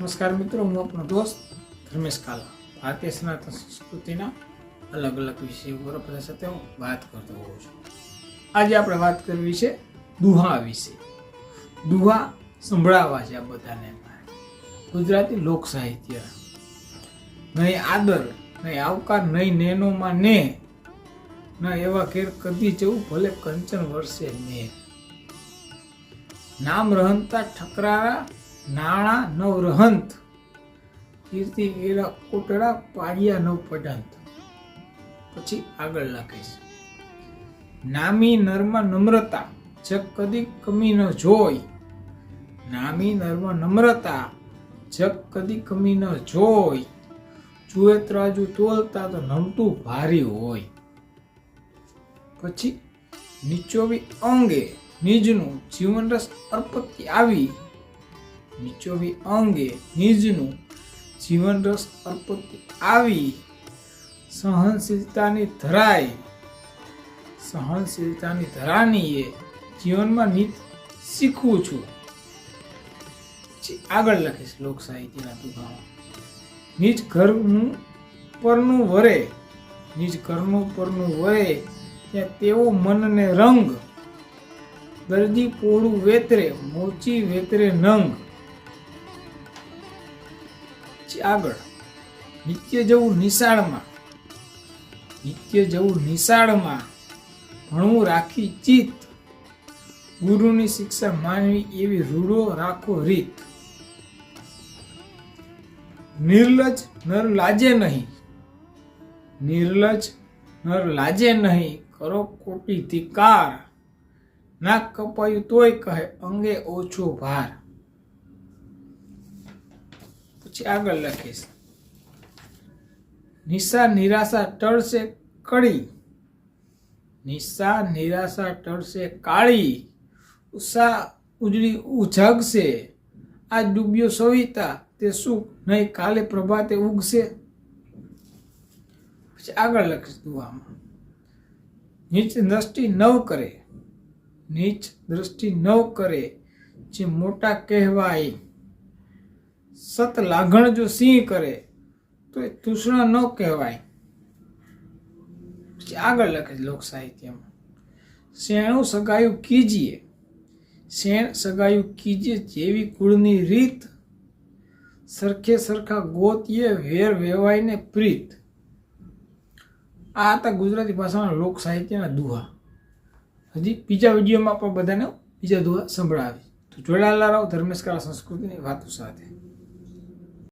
નમસ્કાર મિત્રો, હું આપનો દોસ્ત ધર્મેશ કાલા, ભારતીય સનાતન સંસ્કૃતિના અલગ અલગ વિષયો ઉપર બધા સાથે હું વાત કરતો હોઉં છું. આજે આપણે વાત કરવી છે દુહા વિશે. દુહા સંભળાવવા છે આ બધાને ગુજરાતી લોક સાહિત્ય. નહીં આદર નહીં આવકાર નહીં નેનોમાં ને, ન એવા કેર કદી જવું ભલે કંચન વર્ષે ને. નામ રહંતા ઠકરારા નાણા નવરહંત. કીર્તિ કેરા કોટડા પાડિયા નવ પટંત પછી આગળ લખીશ નામી નરમાં નમ્રતા, જગ કદી કમી ન જોઈ. નામી નરમાં નમ્રતા, જગ કદી કમી ન જોઈ. જુએ ત્રાજુ તોલતા તો નમતું ભારી હોય. પછી નીચોવી અંગે નિજનું જીવન રસ અર્પતિ આવી. નીચોવી અંગે નિજનું જીવન રસ અર્પતિ આવી સહનશીલતાની ધરાય. સહનશીલતાની ધરાની એ જીવનમાં નિત શીખવું છું. આગળ લખીશ લોક સાહિત્યના દુભાવ નિજ ઘરનું પરનું વરે, નિજ ઘરનું પરનું વરે, ત્યાં તેવો મનને રંગ, દર્દી પોળું વેતરે, મોચી વેતરે નંગ. આગળ. નિત્ય જવું નિશાળમાં. નિત્ય જવું નિશાળમાં ભણવું રાખી ચિત્ત. ગુરુની શિક્ષા માનવી એવી રૂડો રાખો રીત. નિર્લજ નર લાજે નહીં. નિર્લજ નર લાજે નહીં. કરો કોટી ધિકાર. નાક કપાયું તોય કહે અંગે ઓછો ભાર. આગળ લખીશ. નિશા નિરાશા ટળશે કળી. નિશા નિરાશા ટળશે કાળી. ઉષા ઉજળી ઉજાગશે. આ ડૂબ્યો સવિતા. તે સુખ નહીં, કાલે પ્રભાતે ઉગશે. પછી આગળ લખીશ દુવામાં નીચ દ્રષ્ટિ નવ કરે. નીચ દ્રષ્ટિ નવ કરે. જે મોટા કહેવાય. સત લાગણ જો સિંહ કરે, તો એ તૃષ્ણ ન કહેવાય. પછી આગળ લખે છે લોક સાહિત્યમાં. શેણું સગાયું કીજીએ, શેણ સગાયું કીજીએ જેવી કુળની રીત. સરખે સરખા ગોતીએ વેર વેવાઈને પ્રીત. આ હતા ગુજરાતી ભાષાના લોક સાહિત્યના દુહા. હજી બીજા વિડીયોમાં પણ બધાને બીજા દુહા સંભળાવી. તો જોડાયેલા રહો ધર્મેશકળા સંસ્કૃતિની વાતો સાથે.